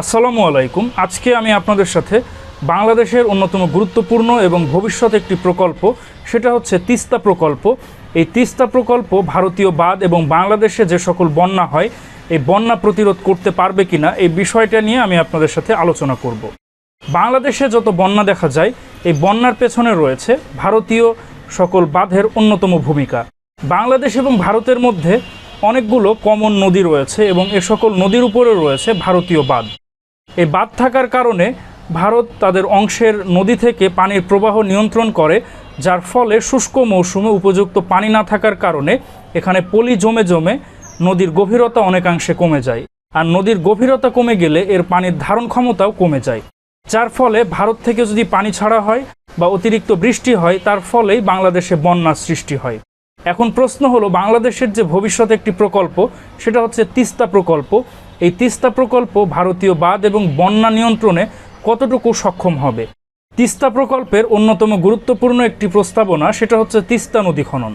আসসালামু আলাইকুম। আজকে আমি আপনাদের সাথে বাংলাদেশের অন্যতম গুরুত্বপূর্ণ এবং ভবিষ্যৎ একটি প্রকল্প, সেটা হচ্ছে তিস্তা প্রকল্প। এই তিস্তা প্রকল্প ভারতীয় বাঁধ এবং বাংলাদেশে যে সকল বন্যা হয়, এই বন্যা প্রতিরোধ করতে পারবে কিনা, এই বিষয়টা নিয়ে আমি আপনাদের সাথে আলোচনা করব। বাংলাদেশে যত বন্যা দেখা যায়, এই বন্যার পেছনে রয়েছে ভারতীয় সকল বাঁধের অন্যতম ভূমিকা। বাংলাদেশ এবং ভারতের মধ্যে অনেকগুলো কমন নদী রয়েছে এবং এ সকল নদীর উপরে রয়েছে ভারতীয় বাঁধ। এই বাদ থাকার কারণে ভারত তাদের অংশের নদী থেকে পানির প্রবাহ নিয়ন্ত্রণ করে, যার ফলে শুষ্ক মৌসুমে উপযুক্ত পানি না থাকার কারণে এখানে পলি জমে জমে নদীর গভীরতা অনেকাংশে কমে যায়। আর নদীর গভীরতা কমে গেলে এর পানির ধারণ ক্ষমতাও কমে যায়। যার ফলে ভারত থেকে যদি পানি ছাড়া হয় বা অতিরিক্ত বৃষ্টি হয়, তার ফলেই বাংলাদেশে বন্যার সৃষ্টি হয়। এখন প্রশ্ন হলো, বাংলাদেশের যে ভবিষ্যতে একটি প্রকল্প, সেটা হচ্ছে তিস্তা প্রকল্প। এই তিস্তা প্রকল্প ভারতীয় বাঁধ এবং বন্যা নিয়ন্ত্রণে কতটুকু সক্ষম হবে? তিস্তা প্রকল্পের অন্যতম গুরুত্বপূর্ণ একটি প্রস্তাবনা সেটা হচ্ছে তিস্তা নদী খনন।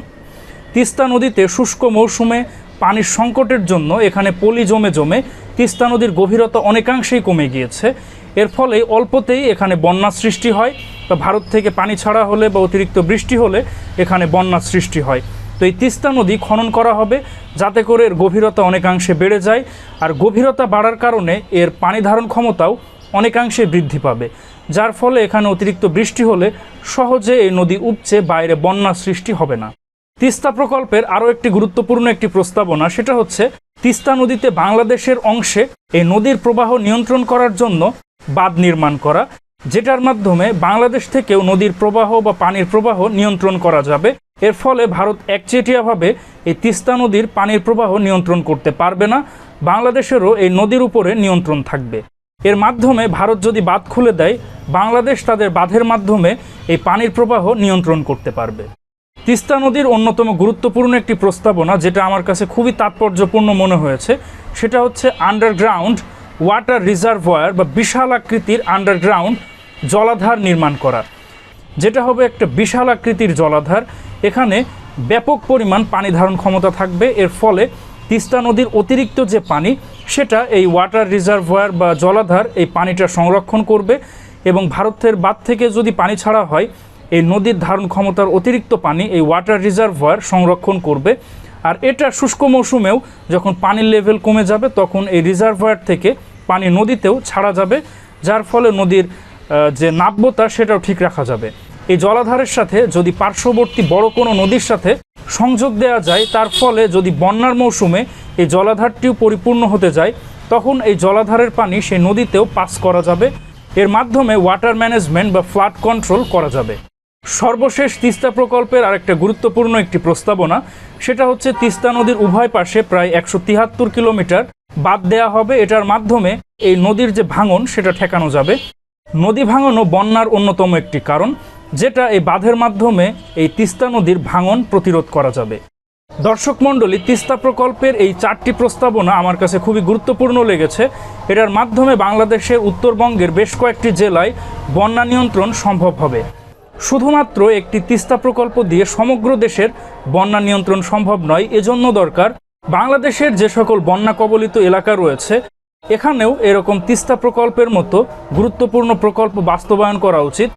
তিস্তা নদীতে শুষ্ক মৌসুমে পানির সংকটের জন্য এখানে পলি জমে জমে তিস্তা নদীর গভীরতা অনেকাংশেই কমে গিয়েছে। এর ফলে অল্পতেই এখানে বন্যা সৃষ্টি হয় বা ভারত থেকে পানি ছাড়া হলে বা অতিরিক্ত বৃষ্টি হলে এখানে বন্যার সৃষ্টি হয়। তো এই তিস্তা নদী খনন করা হবে যাতে করে এর গভীরতা অনেকাংশে বেড়ে যায় আর গভীরতা বাড়ার কারণে এর পানি ধারণ ক্ষমতাও অনেকাংশে বৃদ্ধি পাবে। যার ফলে এখানে অতিরিক্ত বৃষ্টি হলে সহজে এই নদী উপচে বাইরে বন্যা সৃষ্টি হবে না। তিস্তা প্রকল্পের আরও একটি গুরুত্বপূর্ণ একটি প্রস্তাবনা, সেটা হচ্ছে তিস্তা নদীতে বাংলাদেশের অংশে এই নদীর প্রবাহ নিয়ন্ত্রণ করার জন্য বাঁধ নির্মাণ করা, যেটার মাধ্যমে বাংলাদেশ থেকেও নদীর প্রবাহ বা পানির প্রবাহ নিয়ন্ত্রণ করা যাবে। এর ফলে ভারত একচেটিয়াভাবে এই তিস্তা নদীর পানির প্রবাহ নিয়ন্ত্রণ করতে পারবে না, বাংলাদেশেরও এই নদীর উপরে নিয়ন্ত্রণ থাকবে। এর মাধ্যমে ভারত যদি বাঁধ খুলে দেয়, বাংলাদেশ তাদের বাঁধের মাধ্যমে এই পানির প্রবাহ নিয়ন্ত্রণ করতে পারবে। তিস্তা নদীর অন্যতম গুরুত্বপূর্ণ একটি প্রস্তাবনা, যেটা আমার কাছে খুবই তাৎপর্যপূর্ণ মনে হয়েছে, সেটা হচ্ছে আন্ডারগ্রাউন্ড ওয়াটার রিজার্ভয়ার বা বিশাল আকৃতির আন্ডারগ্রাউন্ড জলাধার নির্মাণ করা, যেটা হবে একটা বিশাল আকৃতির জলাধার। এখানে ব্যাপক পরিমাণ পানি ধারণ ক্ষমতা থাকবে। এর ফলে তিস্তা নদীর অতিরিক্ত যে পানি, সেটা এই ওয়াটার রিজার্ভয়ার বা জলাধার এই পানিটা সংরক্ষণ করবে এবং ভারতের বাদ থেকে যদি পানি ছাড়া হয়, এই নদীর ধারণ ক্ষমতার অতিরিক্ত পানি এই ওয়াটার রিজার্ভয়ার সংরক্ষণ করবে। আর এটা শুষ্ক মৌসুমেও যখন পানির লেভেল কমে যাবে, তখন এই রিজার্ভয়ার থেকে পানি নদীতেও ছাড়া যাবে, যার ফলে নদীর যে নাব্যতা, সেটাও ঠিক রাখা যাবে। এই জলাধারের সাথে যদি পার্শ্ববর্তী বড় কোনো নদীর সাথে সংযোগ দেওয়া যায়, তার ফলে যদি বন্যার মৌসুমে এই জলাধারটিও পরিপূর্ণ হতে যায়, তখন এই জলাধারের পানি সেই নদীতেও পাস করা যাবে। এর মাধ্যমে ওয়াটার ম্যানেজমেন্ট বা ফ্লাড কন্ট্রোল করা যাবে। সর্বশেষ তিস্তা প্রকল্পের আরেকটা গুরুত্বপূর্ণ একটি প্রস্তাবনা, সেটা হচ্ছে তিস্তা নদীর উভয় পাশে প্রায় একশো তিয়াত্তর কিলোমিটার বাদ দেওয়া হবে। এটার মাধ্যমে এই নদীর যে ভাঙন, সেটা ঠেকানো যাবে। নদী ভাঙনও বন্যার অন্যতম একটি কারণ। যেটা এই বাঁধের মাধ্যমে এই তিস্তা নদীর ভাঙন প্রতিরোধ করা যাবে। দর্শক মণ্ডলী, তিস্তা প্রকল্পের এই চারটি প্রস্তাবনা আমার কাছে খুবই গুরুত্বপূর্ণ লেগেছে। এটার মাধ্যমে বাংলাদেশের উত্তরবঙ্গের বেশ কয়েকটি জেলায় বন্যা নিয়ন্ত্রণ সম্ভব হবে। শুধুমাত্র একটি তিস্তা প্রকল্প দিয়ে সমগ্র দেশের বন্যা নিয়ন্ত্রণ সম্ভব নয়, এজন্য দরকার বাংলাদেশের যে সকল বন্যা কবলিত এলাকা রয়েছে, এখানেও এরকম তিস্তা প্রকল্পের মতো গুরুত্বপূর্ণ প্রকল্প বাস্তবায়ন করা উচিত।